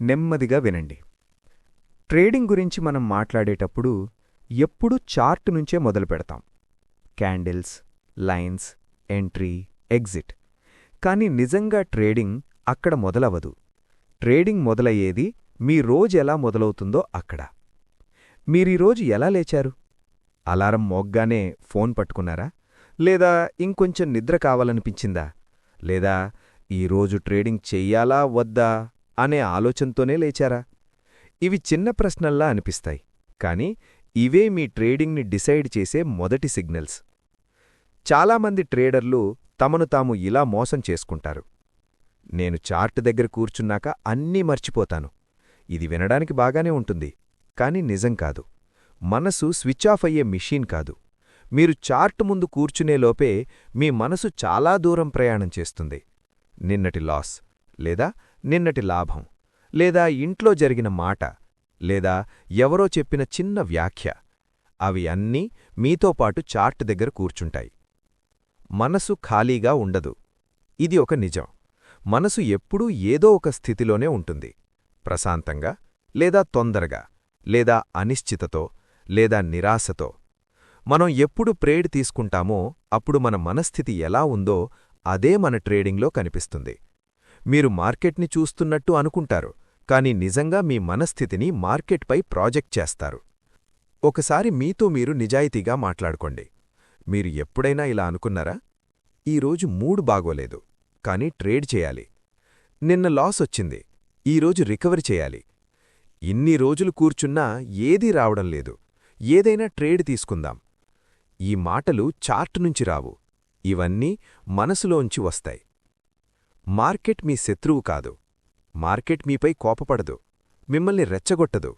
నెమ్మదిగా వినండి. ట్రేడింగ్ గురించి మనం మాట్లాడేటప్పుడు ఎప్పుడూ చార్ట్ నుంచే మొదలు పెడతాం. Candles lines entry exit. కానీ నిజంగా ట్రేడింగ్ అక్కడ మొదలవదు ట్రేడింగ్ మొదలయ్యేది మీ రోజు ఎలా మొదలవుతుందో అక్కడ. మీరీరోజు ఎలా లేచారు? అలారం మోగ్గానే ఫోన్ పట్టుకున్నారా? లేదా ఇంకొంచెం నిద్ర కావాలనిపించిందా? లేదా ఈరోజు ట్రేడింగ్ చెయ్యాలా వద్దా? అనే ఆలోచనతోనే లేచారా? ఇవి చిన్న ప్రశ్నల్లా అనిపిస్తాయి కానీ ఇవే మీ ట్రేడింగ్ని డిసైడ్ చేసే మొదటి సిగ్నల్స్. చాలామంది ట్రేడర్లు తమను తాము ఇలా మోసం చేసుకుంటారు. నేను చార్ట్ దగ్గర కూర్చున్నాక అన్నీ మర్చిపోతాను. ఇది వినడానికి బాగానే ఉంటుంది కాని నిజం కాదు. మనసు స్విచ్ ఆఫ్ అయ్యే మిషీన్ కాదు. మీరు చార్ట్ ముందు కూర్చునేలోపే మీ మనసు చాలా దూరం ప్రయాణం చేస్తుంది. నిన్నటి లాస్ లేదా నిన్నటి లాభం లేదా ఇంట్లో జరిగిన మాట లేదా ఎవరో చెప్పిన చిన్న వ్యాఖ్య అవి అన్నీ మీతో పాటు చార్ట్ దగ్గర కూర్చుంటాయి. మనసు ఖాళీగా ఉండదు. ఇది ఒక నిజం. మనసు ఎప్పుడూ ఏదో ఒక స్థితిలోనే ఉంటుంది. ప్రశాంతంగా లేదా తొందరగా లేదా అనిశ్చితతో లేదా నిరాశతో. మనం ఎప్పుడు ట్రేడ్ తీసుకుంటామో అప్పుడు మన మనస్థితి ఎలా ఉందో అదే మన ట్రేడింగ్లో కనిపిస్తుంది. మీరు మార్కెట్ని చూస్తున్నట్టు అనుకుంటారు కానీ నిజంగా మీ మనస్థితిని మార్కెట్పై ప్రాజెక్ట్ చేస్తారు. ఒకసారి మీతో మీరు నిజాయితీగా మాట్లాడుకోండి. మీరు ఎప్పుడైనా ఇలా అనుకున్నారా? ఈరోజు మూడు బాగోలేదు కానీ ట్రేడ్ చేయాలి. నిన్న లాస్ వచ్చింది ఈరోజు రికవరీ చేయాలి. ఇన్ని రోజులు కూర్చున్నా ఏదీ రావడం లేదు ఏదైనా ట్రేడ్ తీసుకుందాం. ఈ మాటలు చార్ట్ నుంచి రావు ఇవన్నీ మనసులోంచి వస్తాయి. మార్కెట్ మీ శత్రువు కాదు. మార్కెట్ మీపై కోపపడదు. మిమ్మల్ని రెచ్చగొట్టదు.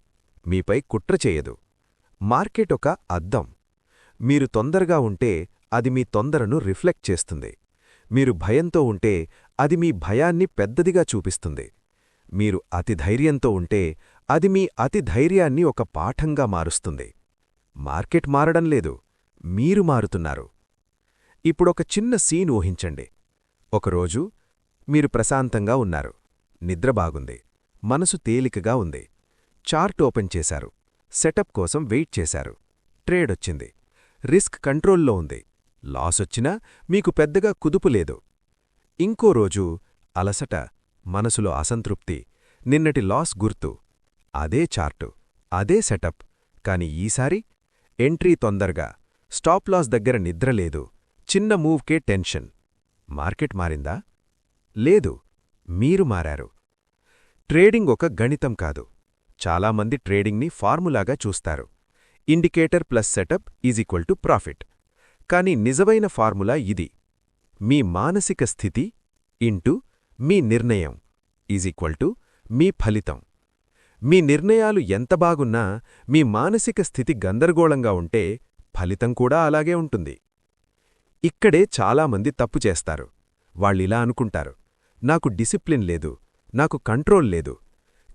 మీపై కుట్ర చేయదు. మార్కెట్ ఒక అద్దం. మీరు తొందరగా ఉంటే అది మీ తొందరను రిఫ్లెక్ట్ చేస్తుంది. మీరు భయంతో ఉంటే అది మీ భయాన్ని పెద్దదిగా చూపిస్తుంది. మీరు అతి ధైర్యంతో ఉంటే అది మీ అతి ధైర్యాన్ని ఒక పాఠంగా మారుస్తుంది. మార్కెట్ మారడం లేదు. మీరు మారుతున్నారు. ఇప్పుడొక చిన్న సీన్ ఊహించండి. ఒకరోజు మీరు ప్రశాంతంగా ఉన్నారు. నిద్ర బాగుంది. మనసు తేలికగా ఉంది. చార్ట్ ఓపెన్ చేశారు. సెటప్ కోసం వెయిట్ చేశారు. ట్రేడొచ్చింది రిస్క్ కంట్రోల్లో ఉంది. లాసొచ్చినా మీకు పెద్దగా కుదుపు లేదు. ఇంకో రోజు అలసట మనసులో అసంతృప్తి నిన్నటి లాస్ గుర్తు. అదే చార్టు అదే సెటప్. కాని ఈసారి ఎంట్రీ తొందరగా. స్టాప్ లాస్ దగ్గర నిద్రలేదు చిన్న మూవ్కే టెన్షన్. మార్కెట్ మారిందా? లేదు మీరు మారారు. ట్రేడింగ్ ఒక గణితం కాదు. చాలామంది ట్రేడింగ్ని ఫార్ములాగా చూస్తారు. Indicator plus setup is equal to profit. కానీ నిజమైన ఫార్ములా ఇది. మీ మానసిక స్థితి ఇంటూ మీ నిర్ణయం ఈజ్ ఈక్వల్ టు మీ ఫలితం. మీ నిర్ణయాలు ఎంత బాగున్నా మీ మానసిక స్థితి గందరగోళంగా ఉంటే ఫలితం కూడా అలాగే ఉంటుంది. ఇక్కడే చాలామంది తప్పు చేస్తారు. వాళ్ళిలా అనుకుంటారు. నాకు డిసిప్లిన్ లేదు నాకు కంట్రోల్ లేదు.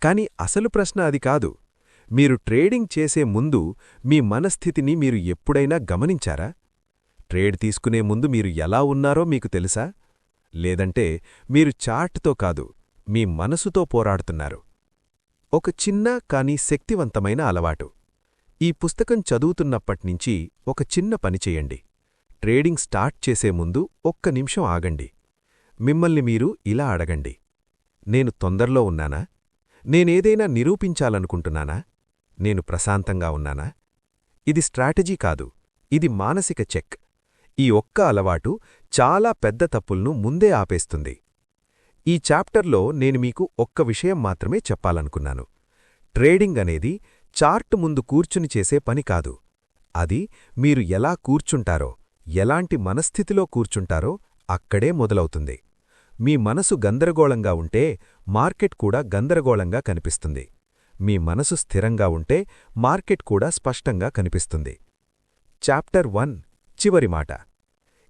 కాని అసలు ప్రశ్న అది కాదు. మీరు ట్రేడింగ్ చేసే ముందు మీ మనస్థితిని మీరు ఎప్పుడైనా గమనించారా? ట్రేడ్ తీసుకునే ముందు మీరు ఎలా ఉన్నారో మీకు తెలుసా? లేదంటే మీరు చార్ట్తో కాదు మీ మనసుతో పోరాడుతున్నారు. ఒక చిన్న కాని శక్తివంతమైన అలవాటు. ఈ పుస్తకం చదువుతున్నప్పట్నించి ఒక చిన్న పని చెయ్యండి ట్రేడింగ్ స్టార్ట్ చేసే ముందు ఒక్క నిమిషం ఆగండి. మిమ్మల్ని మీరు ఇలా అడగండి. నేను తొందరలో ఉన్నానా? నేనేదైనా నిరూపించాలనుకుంటున్నానా? నేను ప్రశాంతంగా ఉన్నానా? ఇది స్ట్రాటజీ కాదు ఇది మానసిక చెక్. ఈ ఒక్క అలవాటు చాలా పెద్ద తప్పుల్ను ముందే ఆపేస్తుంది. ఈ చాప్టర్లో నేను మీకు ఒక్క విషయం మాత్రమే చెప్పాలనుకున్నాను. ట్రేడింగ్ అనేది చార్ట్ ముందు కూర్చుని చేసే పని కాదు. అది మీరు ఎలా కూర్చుంటారో ఎలాంటి మనస్థితిలో కూర్చుంటారో అక్కడే మొదలవుతుంది. మీ మనసు గందరగోళంగా ఉంటే మార్కెట్ కూడా గందరగోళంగా కనిపిస్తుంది. మీ మనసు స్థిరంగా ఉంటే మార్కెట్ కూడా స్పష్టంగా కనిపిస్తుంది. చాప్టర్ వన్ చివరి మాట.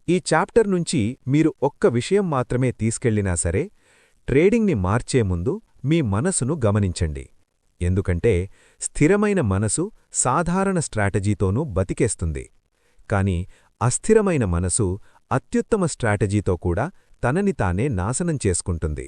ఈ చాప్టర్ నుంచి మీరు ఒక్క విషయం మాత్రమే తీసుకెళ్ళినా సరే ట్రేడింగ్ని మార్చే ముందు మీ మనసును గమనించండి. ఎందుకంటే స్థిరమైన మనసు సాధారణ స్ట్రాటజీతోనూ బతికేస్తుంది. కాని అస్థిరమైన మనసు అత్యుత్తమ స్ట్రాటజీతో కూడా తనని తానే నాశనం చేసుకుంటుంది.